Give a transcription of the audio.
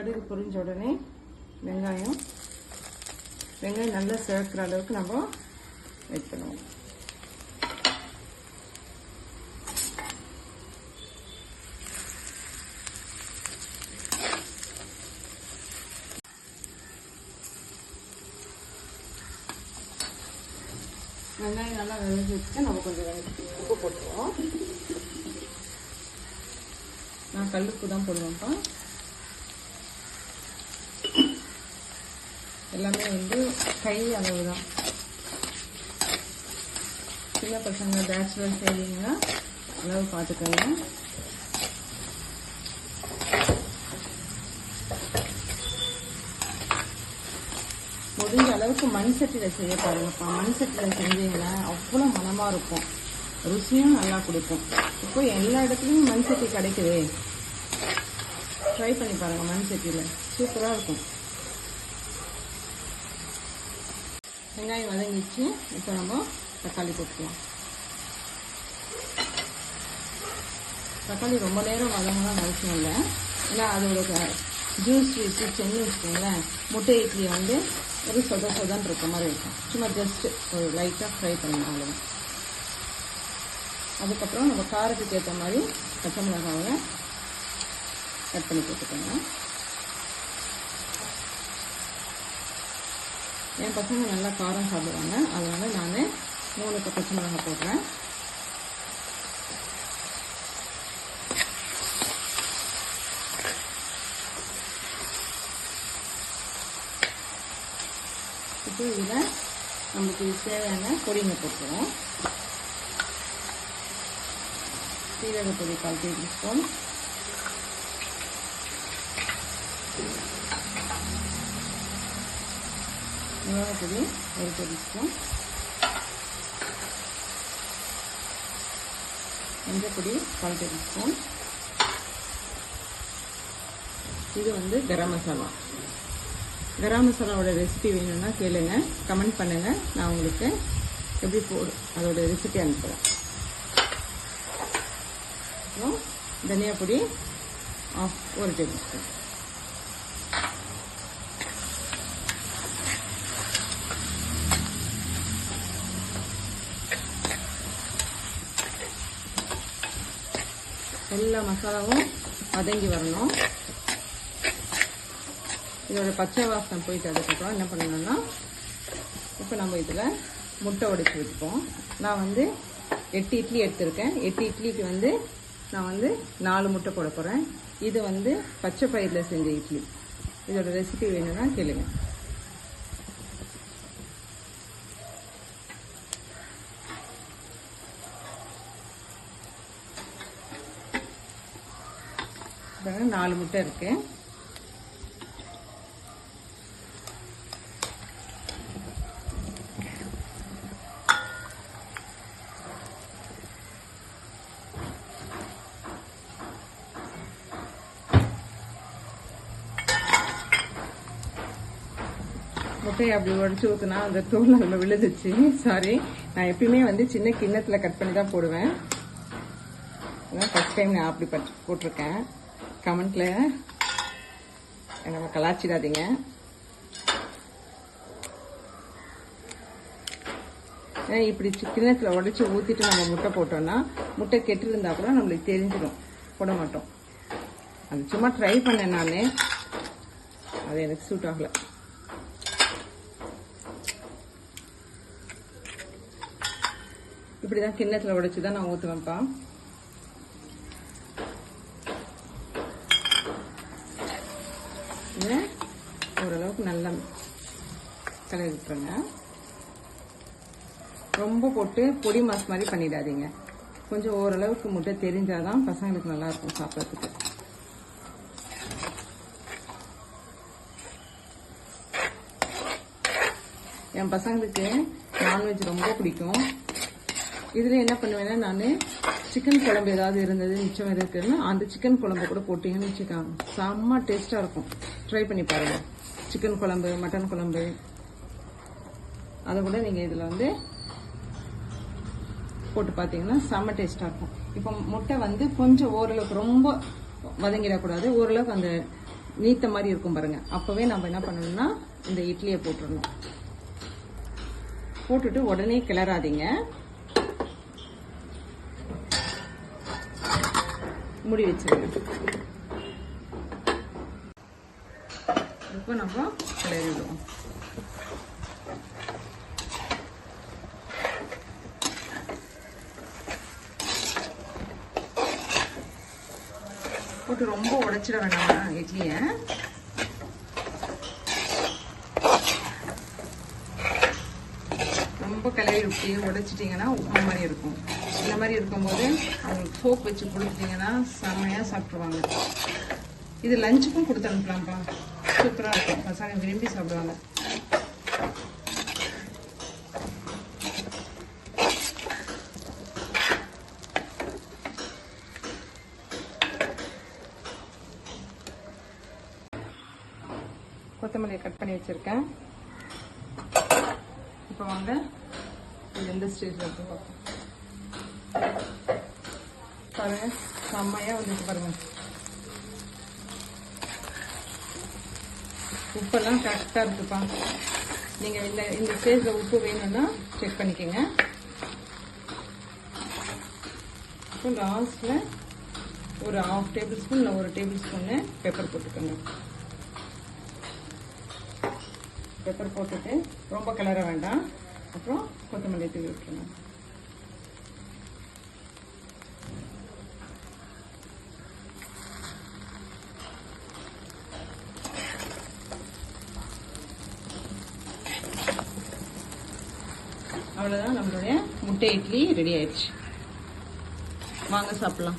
கடுகு பொரிஞ்ச உடனே வெங்காயம். வெங்காயம் நல்லா சேர்க்குற அளவுக்கு நம்ம வெயிட் பண்ணுவோம் வெங்காயம் நல்லா விளைஞ்சி வச்சுட்டு நம்ம கொஞ்சம் உப்பு போட்டுருவோம். நான் கல்லுப்பு தான் போடுவேன்ப்பா. எல்லாமே வந்து கை அளவு தான் சின்ன பசங்க பேச்சுலர் செய்வீங்கன்னா அளவு பார்த்துக்கோங்க. முடிஞ்ச அளவுக்கு மண் சட்டியில் செய்ய பாருங்கப்பா. மண் சட்டியில் செஞ்சீங்கன்னா அவ்வளோ மனமாக இருக்கும். ருசியும் நல்லா கொடுக்கும். இப்போ எல்லா இடத்துலையும் மண் சட்டி கிடைக்குது. ட்ரை பண்ணி பாருங்கள் மண் சட்டியில். சூப்பராக இருக்கும். வெங்காயம் வதங்கிச்சு இப்போ நம்ம தக்காளி போட்டுக்கலாம். தக்காளி ரொம்ப நேரம் வதங்கலாம் அவசியம் இல்லை. ஏன்னா அதோட ஜூஸ் வச்சு செஞ்சு வச்சுக்கோங்களேன் முட்டை இட்லி வந்து ஒரு சொத சொதன் இருக்க மாதிரி இருக்கும். சும்மா ஜஸ்ட் ஒரு லைட்டாக ஃப்ரை பண்ணணும் அவ்வளோ அதுக்கப்புறம் நம்ம காரத்துக்கு ஏற்ற மாதிரி பச்சை மிளகாவை கட் பண்ணி போட்டுக்கோங்க என் பசங்க நல்லா காரம் சாப்பிடுவாங்க. அதனால் நான் மூணு பச்சை மிளகாய் போடுறேன். இப்போ இதில் நமக்கு தேவையான பொடிங்க போட்டுருவோம். சீரக பொடி கால் டேபிள் ஸ்பூன். மிளகாய் பொடி ஒரு டேபிள் ஸ்பூன் மஞ்சப்பொடி கால் டேபிள் ஸ்பூன் இது வந்து கரம் மசாலா. கரம் மசாலாவோட ரெசிபி வேணும்னா கேளுங்க. கமெண்ட் பண்ணுங்க. நான் உங்களுக்கு எப்படி போடு அதோட ரெசிபி அனுப்புகிறேன் அப்புறம் தனியா பொடி ஆஃப் ஒரு டேபிள் ஸ்பூன் எல்லா மசாலாவும் வதங்கி வரணும். இதோட பச்சை வாசனை போயிட்டு அதுக்கப்புறம் என்ன பண்ணணும்னா இப்போ நம்ம இதில் முட்டை உடைச்சி வச்சுப்போம். நான் வந்து எட்டு இட்லி எடுத்திருக்கேன். எட்டு இட்லிக்கு வந்து நான் வந்து நாலு முட்டை போட போகிறேன் இது வந்து பச்சை பயிரில் செஞ்ச இட்லி. இதோட ரெசிபி வேணும்னா கேளுங்க. பாருங்க, நாலு முட்டை இருக்கு. முட்டையை அப்படி உடச்சி ஊத்துனா அந்த தோல் அதில் விழுந்துச்சு சாரி நான் எப்பயுமே வந்து சின்ன கிண்ணத்தில் கட் பண்ணி தான் போடுவேன். அதான் ஃபஸ்ட் டைம் நான் அப்படி பட் போட்டிருக்கேன். கமெண்ட்டில் நம்ம கலாச்சிடாதீங்க ஏன்னா இப்படி கிணத்துல உடைச்சி உடச்சி ஊற்றிட்டு நம்ம முட்டை போட்டோம்னா முட்டை கெட்டிருந்தா கூட நம்மளுக்கு தெரிஞ்சிடும். போட மாட்டோம். அது சும்மா ட்ரை பண்ணேன் நான். அது எனக்கு சூட் ஆகலை. இப்படி தான் கிண்ணத்தில் உடைச்சி தான் நான் ஊற்றுவேன்ப்பா இதை ஓரளவுக்கு விட்டுருங்க ரொம்ப போட்டு பொடி மாஸ் மாதிரி பண்ணிடாதீங்க. கொஞ்சம் ஓரளவுக்கு முட்டை தெரிஞ்சாதான் பசங்களுக்கு நல்லா இருக்கும் சாப்பிட்றதுக்கு. என் பசங்களுக்கு நான்வெஜ் ரொம்ப பிடிக்கும். இதில் என்ன பண்ணுவேன்னா நான் சிக்கன் குழம்பு ஏதாவது இருந்தது மிச்சம் இருக்குன்னா அந்த சிக்கன் குழம்பு கூட போட்டீங்கன்னு வச்சுக்காங்க. செம்ம டேஸ்ட்டாக இருக்கும். ட்ரை பண்ணி பாருங்க. சிக்கன் குழம்பு மட்டன் குழம்பு. அதை கூட நீங்கள் இதில் வந்து போட்டு பார்த்தீங்கன்னா செம்ம டேஸ்ட்டாக இருக்கும். இப்போ முட்டை வந்து கொஞ்சம் ஓரளவுக்கு ரொம்ப வதங்கிடக்கூடாது. ஓரளவுக்கு அந்த நீத்த மாதிரி இருக்கும் பாருங்க. அப்பவே நம்ம என்ன பண்ணணும்னா இந்த இட்லியை போட்டுடணும் போட்டுட்டு உடனே கிளறாதீங்க. மூடி வச்சிருங்க இப்போ நம்ம கிளறி விடுவோம் போட்டு ரொம்ப உடைச்சிட வேண்டாம் இட்லியை. ரொம்ப கிளறி விட்டு உடைச்சிட்டிங்கன்னா உப்புமா மாதிரி இருக்கும். இந்த மாதிரி இருக்கும்போது அவங்களுக்கு சோப் வச்சு கொடுத்தீங்கன்னா செம்மையாக சாப்பிடுவாங்க இது லஞ்சுக்கும் கொடுத்து அனுப்பலாம்ப்பா. சூப்பராக இருக்கும். பசங்க விரும்பி சாப்பிடுவாங்க. கொத்தமல்லியை கட் பண்ணி வச்சுருக்கேன். இப்போ வாங்க இது எந்த ஸ்டேஜில் பார்ப்போம். பாருங்க செம்மையாக வந்துட்டு பாருங்க. உப்பெல்லாம் கரெக்டாக இருக்குப்பா. நீங்கள் இந்த இந்த ஸ்டேஜில் உப்பு வேணும்னா செக் பண்ணிக்கோங்க. இப்போ லாஸ்ட்டில் ஒரு ஹாஃப் டேபிள் ஸ்பூன் இல்லை ஒரு டேபிள் ஸ்பூன்னு பெப்பர் போட்டுக்கோங்க. பெப்பர் போட்டுட்டு ரொம்ப கிளற வேண்டாம். அப்புறம் கொத்தமல்லி தூவி விட்டுருங்க அவ்வளோதான் நம்மளுடைய முட்டை இட்லி ரெடி ஆயிடுச்சு. வாங்க சாப்பிட்லாம்.